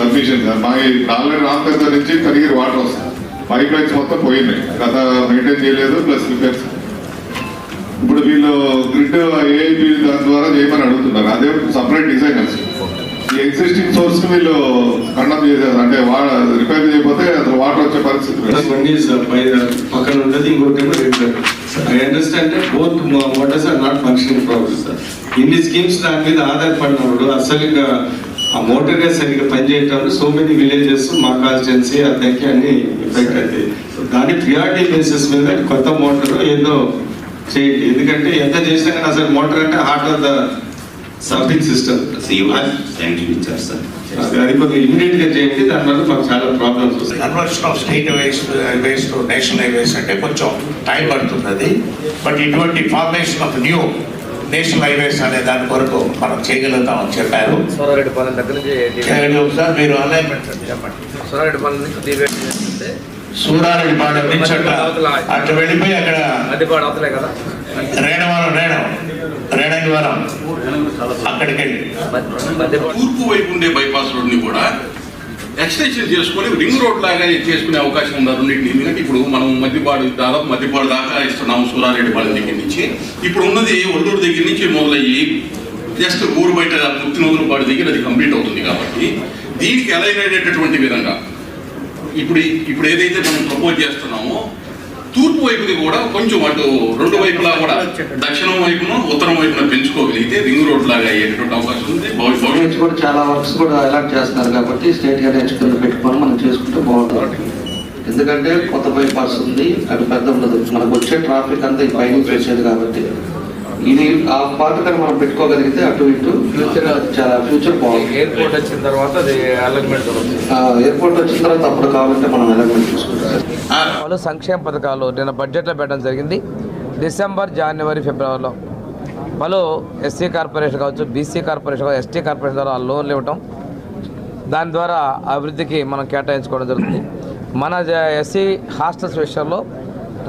Sufficient sir మా already Ramakrishna నుంచి Karigiri water వస్తుంది. పైప్ లైన్స్ మొత్తం పోయినాయి. గత మెయింటైన్ చేయలేదు ప్లస్ రిపేర్స్ ఇప్పుడు వీళ్ళు గ్రిడ్ ఏఐపి దాని ద్వారా చేయమని అడుగుతున్నారు. అదే సపరేట్ డిజైనర్స్ ఈ ఎగ్జిస్టింగ్ సోర్స్ వీళ్ళు కండమ్ చేశారు. అంటే రిపేర్ చేయకపోతే అసలు వాటర్ వచ్చే పరిస్థితి వన్ uh, uh, పక్కన ఉన్నది ఇంకోటి I understand both motors are not functioning problem sir ఇన్ని స్కీమ్స్ దాని మీద ఆధారపడినప్పుడు అసలు ఇంకా ఆ మోటార్ సరిగ్గా పనిచేయటం సో మెనీ విలేజెస్ మా కాన్స్టిట్యున్సీ అద్దెకి అన్ని ఎఫెక్ట్ అవుతాయి. సో దాని ప్రియారిటీ బేసిస్ మీద కొత్త మోటార్ ఏదో చేయండి. ఎందుకంటే ఎంత చేసినా కానీ అసలు మోటార్ అంటే heart of the serving system అది ఇమీడియట్గా చేయండి దానివల్ల మాకు చాలా ప్రాబ్లమ్స్ వస్తాయి. Conversion of state highways highways to national highways అంటే కొంచెం టైం పడుతుంది అది. బట్ ఇటువంటి formation of new national highways అనే దాని కొరకు మనం చేయగలుగుతామని చెప్పారు. సోనారెడ్డిపాలెం దగ్గర నుంచి చేయండి ఒకసారి మీరు చెప్పండి. నుంచి సూరారెడ్డిపాలెం నుంచి అట్లా అట్లా వెళ్ళిపోయి అక్కడ మధ్యపాడు అవతలే కదా? రేణవరం రేణం రేణంగివరం అక్కడికి వెళ్ళి. తూర్పు వైపు ఉండే బైపాస్ రోడ్ని ఎక్స్టెన్షన్ చేసుకొని రింగ్ రోడ్ లాగా చేసుకునే అవకాశం ఉంది రెండింటిని ఎందుకంటే ఇప్పుడు మనం మధ్యపాడు దాదాపు మధ్యపాడు దాకా ఇస్తున్నాము సూరారెడ్డిపాలెం దగ్గర నుంచి. ఇప్పుడు ఉన్నది ఒల్లూరు దగ్గర నుంచి మొదలయ్యి జస్ట్ ఊరు బయట ముత్తినూరుపాడు దగ్గర అది కంప్లీట్ అవుతుంది కాబట్టి దీనికి అలైన్ అయ్యేటటువంటి విధంగా ఇప్పుడు ఇప్పుడు ఏదైతే మనం ప్రపోజ్ చేస్తున్నామో తూర్పు వైపుది కూడా కొంచెం అటు రెండు వైపులా కూడా దక్షిణం వైపును ఉత్తరం వైపున పెంచుకోగలిగితే రింగ్ రోడ్ లాగా అయ్యేటటువంటి అవకాశం కూడా చాలా వర్క్స్ కూడా అలాట్ చేస్తున్నారు కాబట్టి స్టేట్గా కింద పెట్టుకొని మనం చేసుకుంటే బాగుంటుంది. ఎందుకంటే కొత్త బైపాస్ ఉంది అటు పెద్ద ఉండదు. మనకు వచ్చే ట్రాఫిక్ అంతా ఈ పైనుంచి వచ్చేది కాబట్టి. ఇది ఆ పార్ట్ కానీ మనం పెట్టుకోగలిగితే అటు ఇటు ఫ్యూచర్ చాలా ఫ్యూచర్ బాగుంది. ఎయిర్పోర్ట్ వచ్చిన తర్వాత అది అలైన్మెంట్ ఎయిర్పోర్ట్ వచ్చిన తర్వాత అప్పుడు కావాలంటే మనం ఎలాగో చూసుకుంటాం. సంక్షేమ పథకాలు నిన్న బడ్జెట్లో పెట్టడం జరిగింది. డిసెంబర్ జనవరి ఫిబ్రవరిలో మళ్ళీ ఎస్సీ కార్పొరేషన్ కావచ్చు బీసీ కార్పొరేషన్ కావచ్చు ఎస్టీ కార్పొరేషన్ ద్వారా లోన్లు ఇవ్వటం దాని ద్వారా అభివృద్ధికి మనం కేటాయించుకోవడం జరుగుతుంది. మన ఎస్సీ హాస్టల్స్ విషయంలో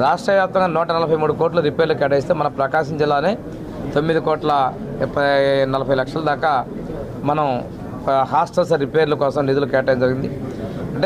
రాష్ట్ర వ్యాప్తంగా నూట నలభై మూడు కోట్ల రిపేర్లు కేటాయిస్తే మన ప్రకాశం జిల్లానే తొమ్మిది కోట్ల ముప్పై నలభై లక్షల దాకా మనం హాస్టల్స్ రిపేర్ల కోసం నిధులు కేటాయించడం జరిగింది.